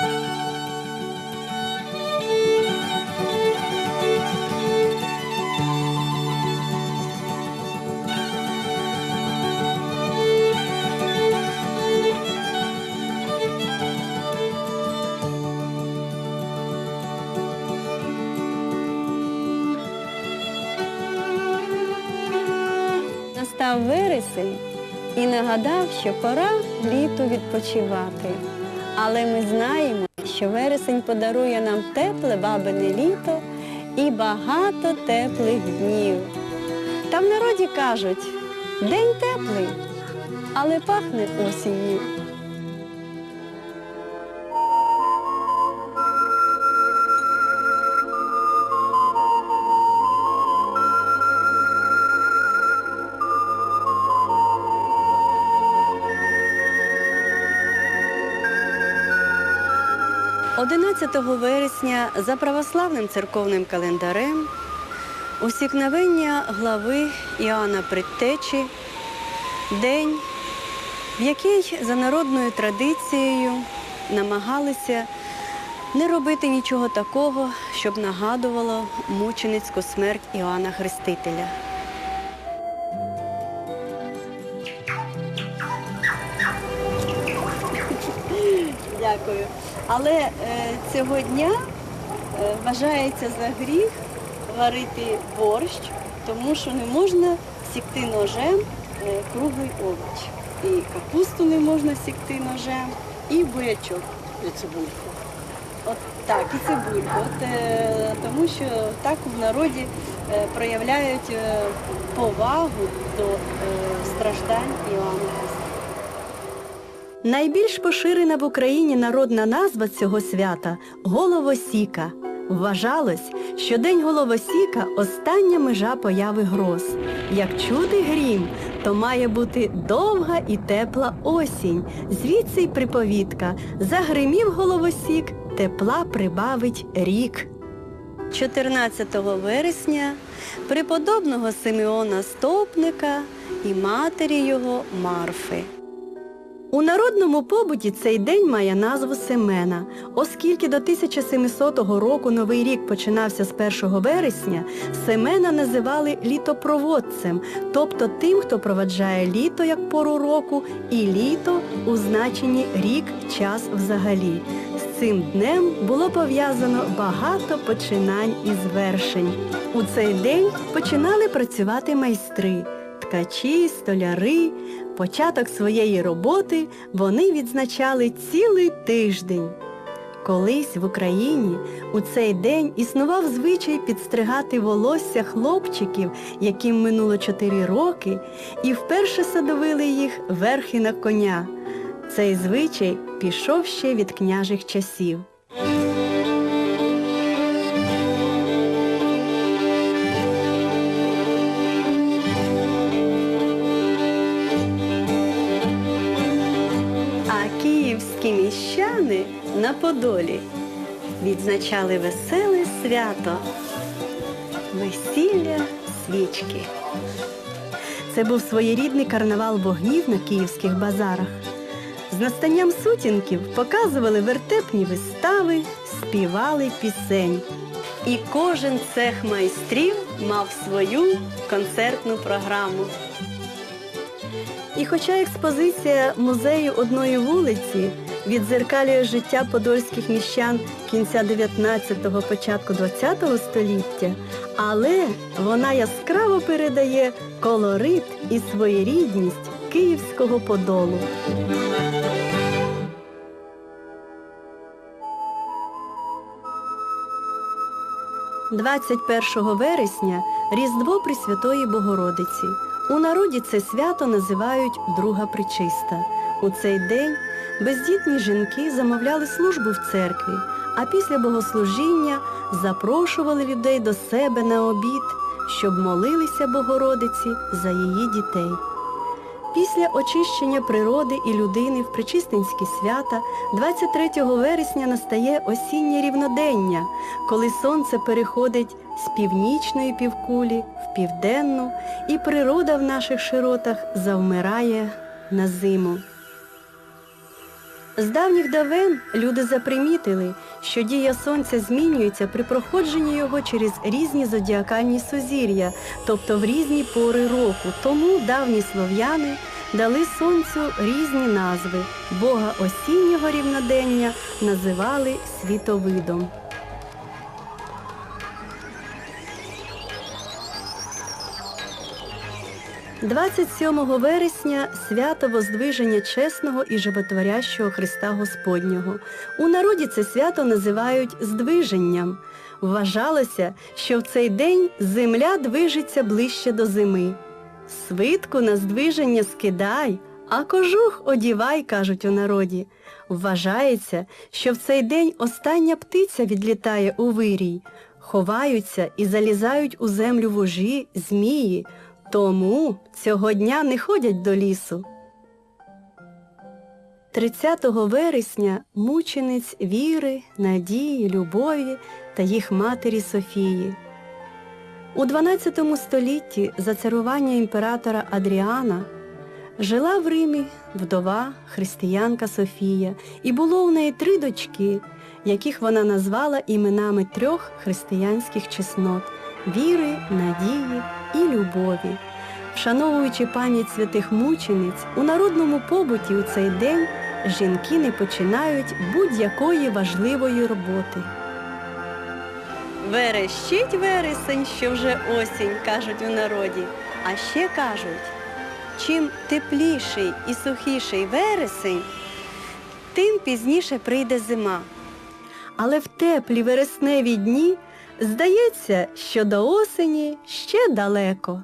Настав вересень і нагадав, що пора літу відпочивати. Але ми знаємо, що вересень подарує нам тепле бабине літо і багато теплих днів. Та в народі кажуть, день теплий, але пахне осінню. – 11 вересня за православним церковним календарем усікновення глави Іоанна Предтечі, день, в який за народною традицією намагалися не робити нічого такого, щоб нагадувало мученицьку смерть Іоанна Хрестителя. Дякую. Але е, цього дня е, вважається за гріх варити борщ, тому що не можна сікти ножем е, круглий овоч. І капусту не можна сікти ножем, і бурячок. І цибульку. От так, і цибульку. От, тому що так в народі проявляють повагу до страждань Іоанна Христа. Найбільш поширена в Україні народна назва цього свята Головосіка. Вважалось, що День Головосіка остання межа появи гроз. Як чути грім, то має бути довга і тепла осінь. Звідси й приповідка Загримів головосік, тепла прибавить рік. 14 вересня преподобного Симеона Стопника і матері його Марфи. У народному побуті цей день має назву Семена, оскільки до 1700 року Новий рік починався з 1 вересня, Семена називали літопроводцем, тобто тим, хто проваджає літо як пору року, і літо у значенні рік, час взагалі. З цим днем було пов'язано багато починань і звершень. У цей день починали працювати майстри, ткачі, столяри. Початок своєї роботи вони відзначали цілий тиждень. Колись в Україні у цей день існував звичай підстригати волосся хлопчиків, яким минуло 4 роки, і вперше садовили їх верхи на коня. Цей звичай пішов ще від княжих часів. Київські міщани на Подолі відзначали веселе свято весілля свічки. Це був своєрідний карнавал вогнів на київських базарах. З настанням сутінків показували вертепні вистави, співали пісень. І кожен цех майстрів мав свою концертну програму. І хоча експозиція музею одної вулиці відзеркалює життя подольських міщан кінця 19-го, початку 20-го століття, але вона яскраво передає колорит і своєрідність київського подолу. – 21 вересня Різдво Пресвятої Богородиці. У народі це свято називають Друга Пречиста. У цей день бездітні жінки замовляли службу в церкві, а після богослужіння запрошували людей до себе на обід, щоб молилися Богородиці за її дітей. Після очищення природи і людини в причистинські свята 23 вересня настає осіннє рівнодення, коли сонце переходить з північної півкулі в південну, і природа в наших широтах завмирає на зиму. З давніх давен люди запримітили, що дія сонця змінюється при проходженні його через різні зодіакальні сузір'я, тобто в різні пори року. Тому давні слов'яни дали сонцю різні назви. Бога осіннього рівнодення називали світовидом. – 27 вересня свято Воздвиження чесного і животворящого Христа Господнього. У народі це свято називають здвиженням. Вважалося, що в цей день земля движеться ближче до зими. Свитку на здвиження скидай, а кожух одівай, кажуть у народі. Вважається, що в цей день остання птиця відлітає у вирій, ховаються і залізають у землю вужі, змії, тому цього дня не ходять до лісу. 30 вересня мучениць віри, надії, любові та їх матері Софії. У 12 столітті за царування імператора Адріана жила в Римі вдова християнка Софія, і було у неї три дочки, яких вона назвала іменами трьох християнських чеснот віри, надії і любові. Вшановуючи пам'ять святих мучениць, у народному побуті у цей день жінки не починають будь-якої важливої роботи. Верещить вересень, що вже осінь, кажуть у народі. А ще кажуть, чим тепліший і сухіший вересень, тим пізніше прийде зима. Але в теплі вересневі дні здається, що до осені ще далеко.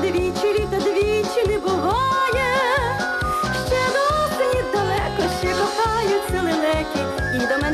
Двічі літа, двічі не буває, ще до далеко, ще кохаються лелеки, і до мене.